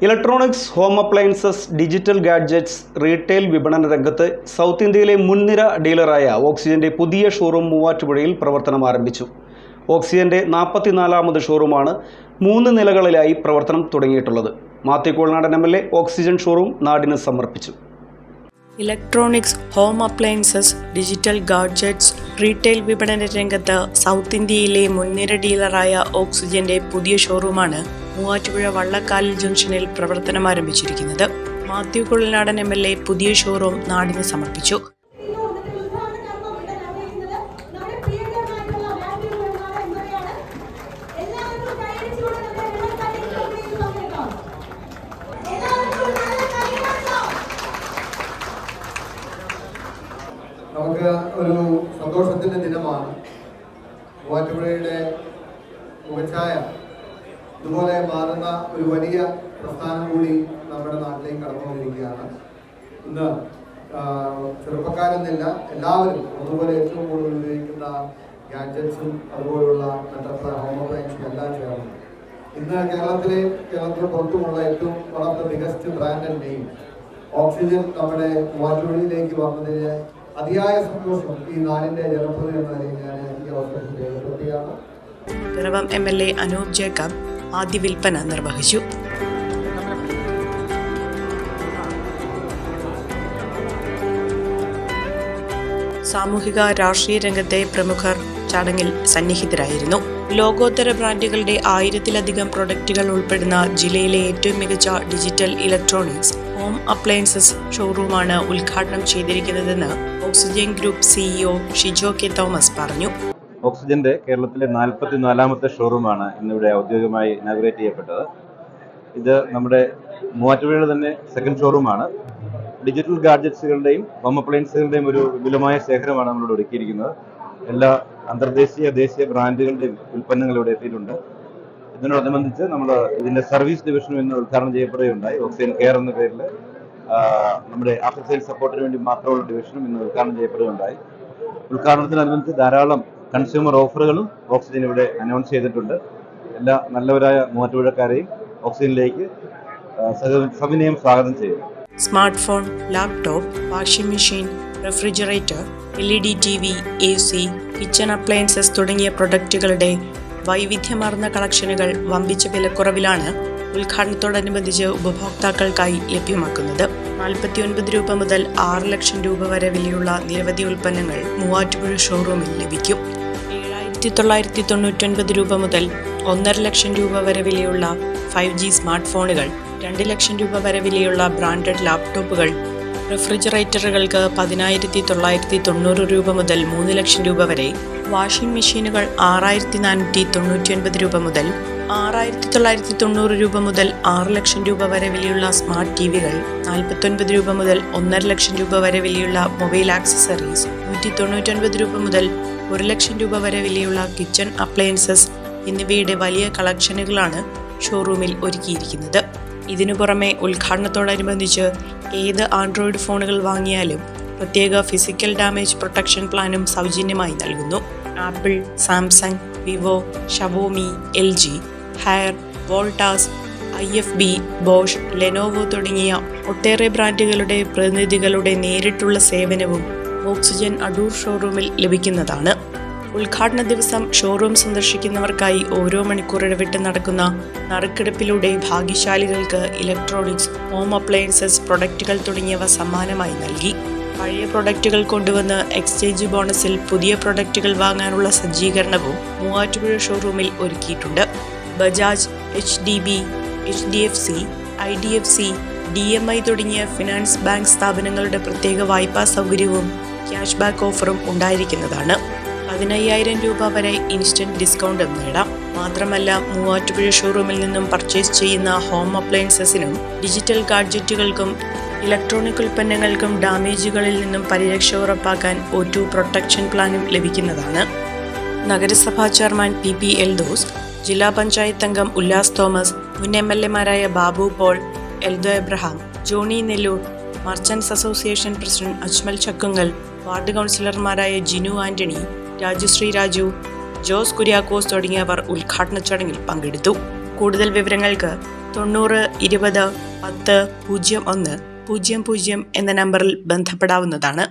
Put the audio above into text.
Electronics home appliances digital gadgets retail വിപണന രംഗത്ത് south ഇന്ത്യയിലെ മുൻനിര ഡീലറായ ഓക്സിജന്റെ പുതിയ ഷോറൂം മൂവാറ്റുപുഴയിൽ പ്രവർത്തനം ആരംഭിച്ചു. ഓക്സിജന്റെ നാൽപ്പത്തിനാലാമത് ഷോറൂമാണ് മൂന്ന് നിലകളിലായി പ്രവർത്തനം തുടങ്ങിയിട്ടുള്ളത്. Mathew Kuzhalnadan M L A oxygen showroom നാടിന് സമർപ്പിച്ചു. Electronics home appliances digital gadgets retail വിപണന രംഗത്ത് സൗത്ത് ഇന്ത്യയിലെ മുൻനിര ഡീലറായ ഓക്സിജന്റെ പുതിയ ഷോറൂമാണ് മൂവാറ്റുപുഴ വള്ളക്കാലിൽ ജംഗ്ഷനിൽ പ്രവർത്തനം ആരംഭിച്ചിരിക്കുന്നത് Mathew Kuzhalnadan M L A പുതിയ ഷോറൂം നാടിന് സമർപ്പിച്ചു. നമുക്ക് ഒരു സന്തോഷത്തിന്റെ ദിനമാണ്. മൂവാറ്റുപുഴയുടെ മുഖച്ഛായ ഇതുപോലെ മാറുന്ന ഒരു വലിയ പ്രസ്ഥാനം കൂടി നമ്മുടെ നാട്ടിലേക്ക് കടന്നു വന്നിരിക്കുകയാണ് ഇന്ന് ചെറുപ്പക്കാരെന്നില്ല എല്ലാവരും അതുപോലെ ഏറ്റവും കൂടുതൽ ഉപയോഗിക്കുന്ന ഗാഡ്ജറ്റ്സും അതുപോലുള്ള മറ്റത്ര ഹോം അപ്ലയൻസും എല്ലാം ചേർന്ന് ഇന്ന് കേരളത്തിലെ കേരളത്തിന് പുറത്തുമുള്ള ഏറ്റവും one of biggest brand and name Oxygen നമ്മുടെ മൂവാറ്റുപുഴയിലേക്ക് വന്നതിന് അതിയായ സന്തോഷം ഈ നാടിന്റെ ജനപ്രതി എന്ന നിലയിൽ ഞാൻ ഈ അവസരത്തിൽ രേഖപ്പെടുത്തുകയാണ്. Piravom M L A Anoop Jacob ആദ്യ വിൽപ്പന നിർവഹിച്ചു. സാമൂഹിക രാഷ്ട്രീയ രംഗത്തെ പ്രമുഖർ ചടങ്ങിൽ സന്നിഹിതരായിരുന്നു. ലോകോത്തര ബ്രാൻഡുകളുടെ ആയിരത്തിലധികം പ്രൊഡക്റ്റുകൾ ഉൾപ്പെടുന്ന ജില്ലയിലെ ഏറ്റവും മികച്ച ഡിജിറ്റൽ ഇലക്ട്രോണിക്സ് ഹോം അപ്ലയൻസസ് ഷോറൂമാണ് ഉദ്ഘാടനം ചെയ്തിരിക്കുന്നതെന്ന് Oxygen group CEO Shijo K Thomas പറഞ്ഞു. ഓക്സിജന്റെ കേരളത്തിലെ നാൽപ്പത്തി നാലാമത്തെ ഷോറൂമാണ് ഇന്നിവിടെ ഔദ്യോഗികമായി ഇനാഗുറേറ്റ് ചെയ്യപ്പെട്ടത്. ഇത് നമ്മുടെ മൂവാറ്റുപുഴയുടെ തന്നെ സെക്കൻഡ് ഷോറൂമാണ് ഡിജിറ്റൽ ഗാഡ്ജറ്റ്സുകളുടെയും ഹോം അപ്ലയൻസുകളുടെയും ഒരു വിപുലമായ ശേഖരമാണ് നമ്മളിവിടെ ഒരുക്കിയിരിക്കുന്നത്. എല്ലാ അന്തർദേശീയ ദേശീയ ബ്രാൻഡുകളുടെയും ഉൽപ്പന്നങ്ങൾ ഇവിടെ എത്തിയിട്ടുണ്ട്. ഇതിനോടനുബന്ധിച്ച് നമ്മൾ ഇതിന്റെ സർവീസ് ഡിവിഷനും ഇന്ന് ഉദ്ഘാടനം ചെയ്യപ്പെടുകയുണ്ടായി. ഓക്സിജൻ കെയർ എന്ന പേരിൽ നമ്മുടെ ആഫ്റ്റർ സെയിൽ സപ്പോർട്ടിന് വേണ്ടി മാത്രമുള്ള ഡിവിഷനും ഇന്ന് ഉദ്ഘാടനം ചെയ്യപ്പെടുകയുണ്ടായി. ഉദ്ഘാടനത്തിനനുബന്ധിച്ച് ധാരാളം കൺസ്യൂമർ ഓഫറുകളും ഓക്സിജൻ ഇവിടെ അനൗൺസ് ചെയ്തിട്ടുണ്ട്. എല്ലാ നല്ലവരായ മൂവാറ്റുപുഴക്കാരെയും ഓക്സിജനിലേക്ക് സവിനയം സ്വാഗതം ചെയ്യുന്നു. Smart phone laptop washing machine refrigerator L E D T V A C kitchen appliances തുടങ്ങിയ പ്രൊഡക്റ്റുകളുടെ വൈവിധ്യമാർന്ന കളക്ഷനുകൾ വമ്പിച്ച വിലക്കുറവിലാണ് ഉദ്ഘാടനത്തോടനുബന്ധിച്ച് ഉപഭോക്താക്കൾക്കായി ലഭ്യമാക്കുന്നത്. നാൽപ്പത്തിയൊൻപത് രൂപ മുതൽ ആറ് ലക്ഷം രൂപ വരെ വിലയുള്ള നിരവധി ഉൽപ്പന്നങ്ങൾ മൂവാറ്റുപുഴ ഷോറൂമിൽ ലഭിക്കും. ഏഴായിരത്തി തൊള്ളായിരത്തി തൊണ്ണൂറ്റൊൻപത് രൂപ മുതൽ ഒന്നര ലക്ഷം രൂപ വരെ വിലയുള്ള ഫൈവ് ജി സ്മാർട്ട് ഫോണുകൾ രണ്ട് ലക്ഷം രൂപ വരെ വിലയുള്ള ബ്രാൻഡഡ് ലാപ്ടോപ്പുകൾ റെഫ്രിജറേറ്ററുകൾക്ക് പതിനായിരത്തി തൊള്ളായിരത്തി തൊണ്ണൂറ് രൂപ മുതൽ മൂന്ന് ലക്ഷം രൂപ വരെ വാഷിംഗ് മെഷീനുകൾ ആറായിരത്തി നാനൂറ്റി തൊണ്ണൂറ്റി ഒൻപത് രൂപ മുതൽ ആറായിരത്തി തൊള്ളായിരത്തി തൊണ്ണൂറ് രൂപ മുതൽ ആറ് ലക്ഷം രൂപ വരെ വിലയുള്ള സ്മാർട്ട് ടി വികൾ നാൽപ്പത്തൊൻപത് രൂപ മുതൽ ഒന്നര ലക്ഷം രൂപ വരെ വിലയുള്ള മൊബൈൽ ആക്സസറീസ് നൂറ്റി തൊണ്ണൂറ്റൊൻപത് രൂപ മുതൽ ഒരു ലക്ഷം രൂപ വരെ വിലയുള്ള കിച്ചൺ അപ്ലയൻസസ് എന്നിവയുടെ വലിയ കളക്ഷനുകളാണ് ഷോറൂമിൽ ഒരുക്കിയിരിക്കുന്നത്. ഇതിനു പുറമെ ഉദ്ഘാടനത്തോടനുബന്ധിച്ച് ഏത് ആൻഡ്രോയിഡ് ഫോണുകൾ വാങ്ങിയാലും പ്രത്യേക ഫിസിക്കൽ ഡാമേജ് പ്രൊട്ടക്ഷൻ പ്ലാനും സൗജന്യമായി നൽകുന്നു. Apple Samsung Vivo Xiaomi L G Haier Voltas I F B Bosch Lenovo തുടങ്ങിയ ഒട്ടേറെ ബ്രാൻഡുകളുടെ പ്രതിനിധികളുടെ നേരിട്ടുള്ള സേവനവും ഓക്സിജൻ അടൂർ ഷോറൂമിൽ ലഭിക്കുന്നതാണ്. ഉദ്ഘാടന ദിവസം ഷോറൂം സന്ദർശിക്കുന്നവർക്കായി ഓരോ മണിക്കൂർ ഇടവിട്ട് നടക്കുന്ന നറുക്കെടുപ്പിലൂടെ ഭാഗ്യശാലികൾക്ക് ഇലക്ട്രോണിക്സ് ഹോം അപ്ലയൻസസ് പ്രൊഡക്റ്റുകൾ തുടങ്ങിയവ സമ്മാനമായി നൽകി. പഴയ പ്രൊഡക്റ്റുകൾ കൊണ്ടുവന്ന് എക്സ്ചേഞ്ച് ബോണസിൽ പുതിയ പ്രൊഡക്റ്റുകൾ വാങ്ങാനുള്ള സജ്ജീകരണവും മൂവാറ്റുപുഴ ഷോറൂമിൽ ഒരുക്കിയിട്ടുണ്ട്. Bajaj H D B H D F C I D F C D M I തുടങ്ങിയ ഫിനാൻസ് ബാങ്ക് സ്ഥാപനങ്ങളുടെ പ്രത്യേക വായ്പാ സൗകര്യവും ക്യാഷ് ബാക്ക് ഓഫറും ഉണ്ടായിരിക്കുന്നതാണ്. പതിനയ്യായിരം രൂപ വരെ ഇൻസ്റ്റന്റ് ഡിസ്കൗണ്ടും നേടാം. മാത്രമല്ല മൂവാറ്റുപുഴ ഷോറൂമിൽ നിന്നും പർച്ചേസ് ചെയ്യുന്ന ഹോം അപ്ലയൻസസിനും ഡിജിറ്റൽ ഗാഡ്ജറ്റുകൾക്കും ഇലക്ട്രോണിക് ഉൽപ്പന്നങ്ങൾക്കും ഡാമേജുകളിൽ നിന്നും പരിരക്ഷ ഉറപ്പാക്കാൻ ഒ ടു പ്രൊട്ടക്ഷൻ പ്ലാനും ലഭിക്കുന്നതാണ്. നഗരസഭാ ചെയർമാൻ പി പി എൽദോസ് ജില്ലാ പഞ്ചായത്ത് അംഗം ഉല്ലാസ് തോമസ് മുൻ M L എമാരായ Babu Paul Eldho Abraham Johny Nellur merchants association president Ajmal Chakkungal ward കൗൺസിലർമാരായ ജിനു ആന്റണി രാജുശ്രീ രാജു ജോസ് കുര്യാക്കോസ് തുടങ്ങിയവർ ഉദ്ഘാടന ചടങ്ങിൽ പങ്കെടുത്തു. കൂടുതൽ വിവരങ്ങൾക്ക് തൊണ്ണൂറ് ഇരുപത് പത്ത് പൂജ്യം ഒന്ന് പൂജ്യം പൂജ്യം എന്ന നമ്പറിൽ ബന്ധപ്പെടാവുന്നതാണ്.